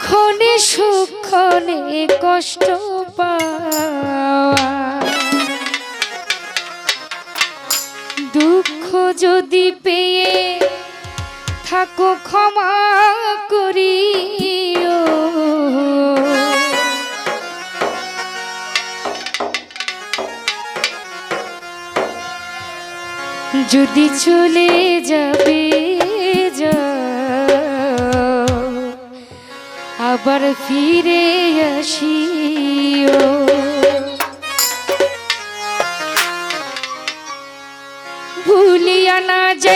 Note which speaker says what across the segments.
Speaker 1: ক্ষণে সুখ কষ্ট পাওয়া। দুঃখ যদি পেয়ে থাকো ক্ষমা করি। যদি চলে যাবে আবার ফিরে আসি ভুলিয়া না যে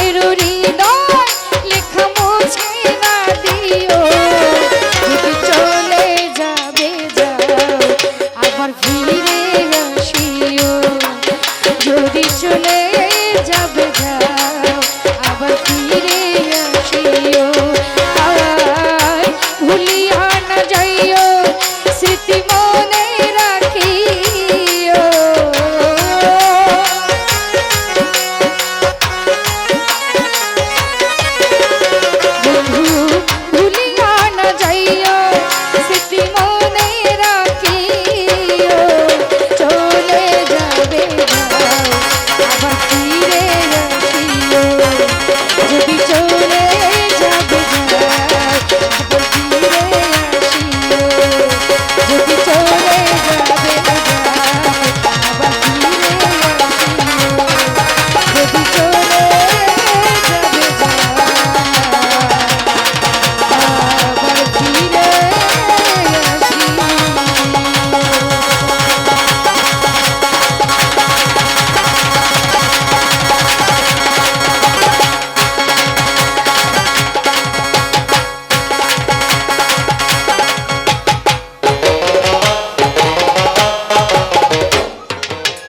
Speaker 1: জেরুরি।